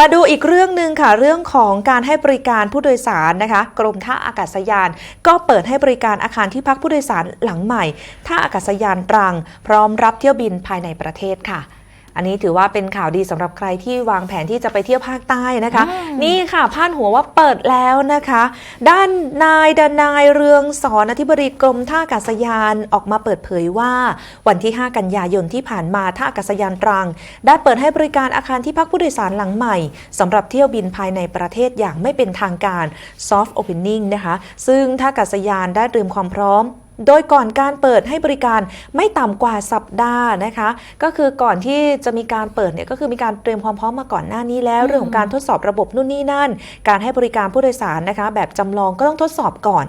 มาดูอีกเรื่องหนึ่งค่ะ เรื่องของการให้บริการผู้โดยสารนะคะ กรมท่าอากาศยาน ก็เปิดให้บริการอาคารที่พักผู้โดยสารหลังใหม่ ท่าอากาศยานตรัง พร้อมรับเที่ยวบินภายในประเทศค่ะ อันนี้ถือว่าเป็นข่าวดีสำหรับใครที่วางแผนที่จะไปเที่ยวภาคใต้นะคะ นี่ค่ะพาดหัวว่าเปิดแล้วนะคะ ด้านนายดนายเรืองสอนอธิบดีกรมท่าอากาศยานออกมาเปิดเผยว่า วันที่ 5 กันยายนที่ผ่านมาท่าอากาศยานตรัง ได้เปิดให้บริการอาคารที่พักผู้โดยสารหลังใหม่สำหรับเที่ยวบินภายในประเทศอย่างไม่เป็นทางการ soft opening นะคะ ซึ่งท่าอากาศยานได้เตรียมความพร้อม โดยก่อนการเปิดให้บริการไม่ต่ำกว่าสัปดาห์นะคะ ก็คือก่อนที่จะมีการเปิดเนี่ยก็คือมีการเตรียมความพร้อมมาก่อนหน้านี้แล้ว เรื่องของการทดสอบระบบนู่นนี่นั่น การให้บริการผู้โดยสารนะคะ แบบจำลองก็ต้องทดสอบก่อน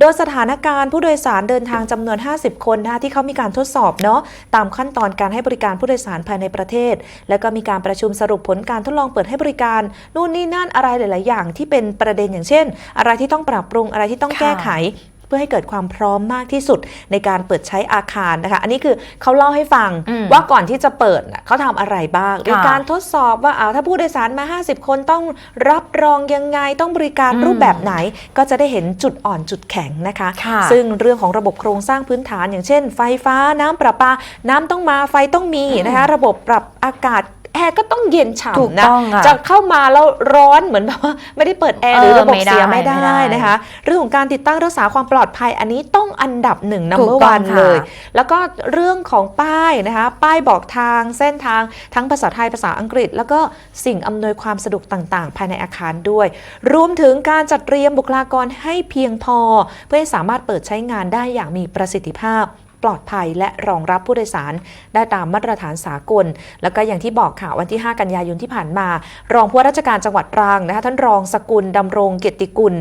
โดยสถานการณ์ผู้โดยสารเดินทางจำนวน 50 คนนะคะที่เขามีการทดสอบเนาะตามขั้นตอนการให้บริการผู้โดยสารภายในประเทศ แล้วก็มีการประชุมสรุปผลการทดลองเปิดให้บริการนู่นนี่นั่นอะไรหลาย ๆ อย่างที่เป็นประเด็นอย่างเช่น อะไรที่ต้องปรับปรุงอะไรที่ต้องค่ะแก้ไขเพื่อให้เกิดความพร้อมมากที่สุดในการเปิดใช้อาคารนะคะ อันนี้คือเขาเล่าให้ฟังอืมว่าก่อนที่จะเปิดน่ะเขาทำอะไรบ้างค่ะมีการทดสอบว่าเอาถ้าผู้โดยสารมา 50 คนต้องรับรองยังไงต้องบริการอืมรูปแบบไหนก็จะได้เห็นจุดอ่อนจุดแข็งนะคะค่ะซึ่งเรื่องของระบบโครงสร้างพื้นฐาน อย่างเช่น ไฟฟ้าน้ำประปา น้ำต้องมาไฟต้องมีนะคะ ระบบปรับอากาศ แอร์ก็ต้องเย็นถูกฉ่ำนะต้องค่ะจะเข้ามาแล้วร้อนเหมือนแบบว่าไม่ได้เปิดแอร์หรือเออระบบไม่ได้เสียไม่ได้ไม่ได้นะคะ เรื่องของการติดตั้งรักษาความปลอดภัยอันนี้ต้องอันดับหนึ่งนัมถูเบอกร์ต้วัองนค่ะเลย แล้วก็เรื่องของป้ายนะคะป้ายบอกทางเส้นทางทั้งภาษาไทยภาษาอังกฤษ แล้วก็สิ่งอำนวยความสะดวกต่าง ๆ ภายในอาคารด้วย รวมถึงการจัดเตรียมบุคลากรให้เพียงพอ เพื่อให้สามารถเปิดใช้งานได้อย่างมีประสิทธิภาพ ปลอดภัยและรองรับผู้โดยสาร ได้ตามมาตรฐานสากล แล้วก็อย่างที่บอกค่ะวันที่ 5 กันยายนที่ผ่านมา รองผู้ว่าราชการจังหวัดตรังนะคะท่านรองสกุลดำรงเกียรติกุล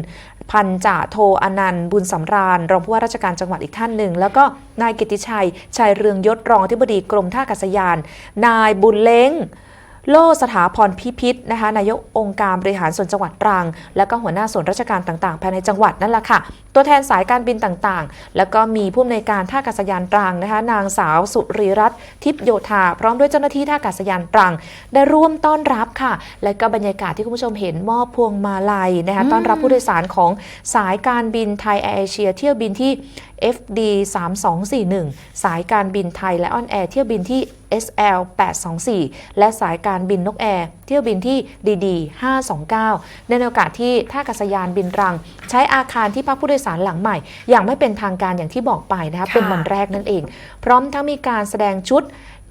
พันจ่าโทอนันต์ บุญสำราญ รองผู้ว่าราชการจังหวัดอีกท่านหนึ่ง แล้วก็นายกิตติชัยชัยเรืองยศรองอธิบดีกรมท่าอากาศยาน นายบุญเล้ง โลสถาพรพิพิธนะคะนายกองค์การบริหารส่วนจังหวัดตรัง และก็หัวหน้าส่วนราชการต่างๆ ภายในจังหวัดนั่นแหละค่ะ ตัวแทนสายการบินต่างๆ แล้วก็มีผู้อำนวยการท่าอากาศยานตรังนะคะนางสาวสุรีรัตน์ทิพย์โยธา พร้อมด้วยเจ้าหน้าที่ท่าอากาศยานตรัง ได้ร่วมต้อนรับค่ะ และก็บรรยากาศที่คุณผู้ชมเห็นมอบพวงมาลัยนะคะต้อนรับผู้โดยสารของสายการบินไทยแอร์เอเชียเที่ยวบินที่ FD 3241 สายการบินไทยและออนแอร์เที่ยวบินที่ SL 824 และสายการบินนกแอร์เที่ยวบินที่ DD 529 ในโอกาสที่ท่าอากาศยานบินรัง ใช้อาคารที่พักผู้โดยสารหลังใหม่ อย่างไม่เป็นทางการอย่างที่บอกไปนะคะค่ะเป็นวันแรกนั่นเอง พร้อมทั้งมีการแสดงชุด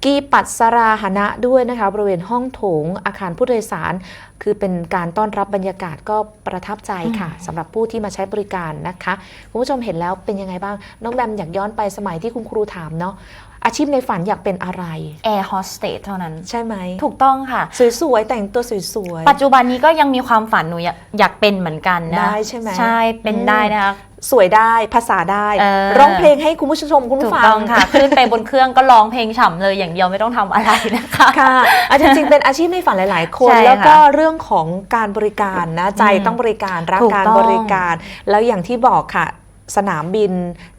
กีปัดสราหณะด้วยนะคะบริเวณห้องโถงอาคารผู้โดยสาร คือเป็นการต้อนรับบรรยากาศก็ประทับใจค่ะสำหรับผู้ที่มาใช้บริการนะคะคุณผู้ชมเห็นแล้วเป็นยังไงบ้าง น้องแบมอยากย้อนไปสมัยที่คุณครูถามเนาะอาชีพในฝันอยากเป็นอะไรแอร์โฮสเตสเท่านั้น ใช่ไหม ถูกต้องค่ะ สวยๆ แต่งตัวสวยปัจจุบันนี้ก็ยังมีความฝันหนูอยากอยากเป็นเหมือนกันนะ ได้ใช่ไหม ใช่ เป็นอืมได้นะคะๆ สวยได้ภาษาได้ เออ ร้องเพลงให้คุณผู้ชมคุณถูผู้กฟังต้องค่ะ ขึ้นไปบนเครื่องก็ร้องเพลงฉ่ำเลยอย่างเดียวไม่ต้องทำอะไรนะคะ ค่ะอาจริงๆเป็นอาชีพในฝันหลาย ๆ คน ใช่ค่ะแล้วก็เรื่องของการบริการนะใจอืมต้องบริการรักถูกการต้องบริการ แล้วอย่างที่บอกค่ะ สนามบิน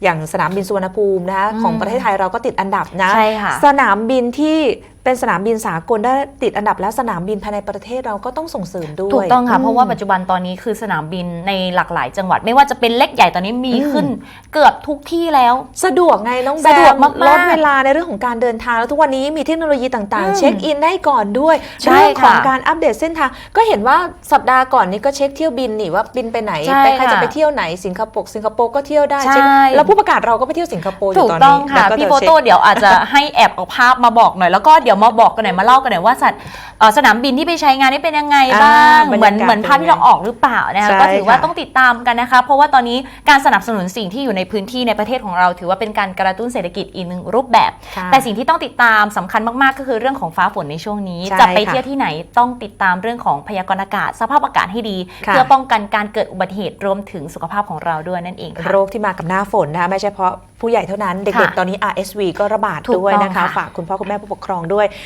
อย่างสนามบินสุวรรณภูมินะคะอืมของประเทศไทยเราก็ติดอันดับนะ ใช่ค่ะ สนามบินที่ เป็นสนามบินสากลได้ติดอันดับแล้วสนามบินภายในประเทศเราก็ต้องส่งเสริมด้วย ถูกต้องค่ะมเพราะว่าปัจจุบันตอนนี้คือสนามบินในหลากหลายจังหวัด ไม่ว่าจะเป็นเล็กใหญ่ตอนนี้มีอืมขึ้นเกือบทุกที่แล้ว สะดวกไงน้องแบสะดวกมมากๆลดเวลาในเรื่องของการเดินทางแล้วทุกวันนี้มีเทคโนโลยีต่างอืๆมเช็คอินได้ก่อนด้วยใช่เรื่องของค่ะการอัปเดตเส้นทาง ก็เห็นว่าสัปดาห์ก่อนนี้ก็เช็คเที่ยวบินนี่ว่าบินไปไหนใช่ไปใครค่ะจะไปเที่ยวไหนสิงคโปร์สิงคโปร์ก็เที่ยวได้ใช่เช็คแล้วผู้ประกาศเราก็ไปเที่ยวสิงคโปร์อถูยู่กตอนต้อนี้งค่ะแล้วก็พี่จะโฟเช็คโต้เดี๋ยวอาจจะให้แอบเอาภาพมาบอกหน่อยแล้วก็เดี๋ยวมาบอกกันหน่อยมาเล่ากันหน่อยว่าสัตว์เอ่อสนามบินที่ไปใช้งานนี่เป็นยังไงบ้างอ่าบรรเหมือนยากาศเหมือนภาพที่เราออกหรือเปล่านะคะใช่ก็ถือว่าค่ะ ต้องติดตามกันนะคะ เพราะว่าตอนนี้การสนับสนุนสิ่งที่อยู่ในพื้นที่ในประเทศของเรา ถือว่าเป็นการกระตุ้นเศรษฐกิจอีกหนึ่งรูปแบบ ค่ะ แต่สิ่งที่ต้องติดตามสำคัญมาก ๆ ก็คือเรื่องของฟ้าฝนในช่วงนี้ ใช่จะไปค่ะเที่ยวที่ไหนต้องติดตามเรื่องของพยากรณ์อากาศ สภาพอากาศให้ดี ค่ะ เพื่อป้องกันการเกิดอุบัติเหตุรวมถึงสุขภาพของเราด้วยนั่นเองค่ะ โรคที่มากับหน้าฝนนะคะไม่ใช่เพราะผู้ใหญ่เท่านั้น เด็กค่ะๆ ตอนนี้ RSV ก็ระบาดถูกด้วยต้องนะคะ ค่ะ ฝากคุณพ่อคุณแม่ผู้ปกครองด้วย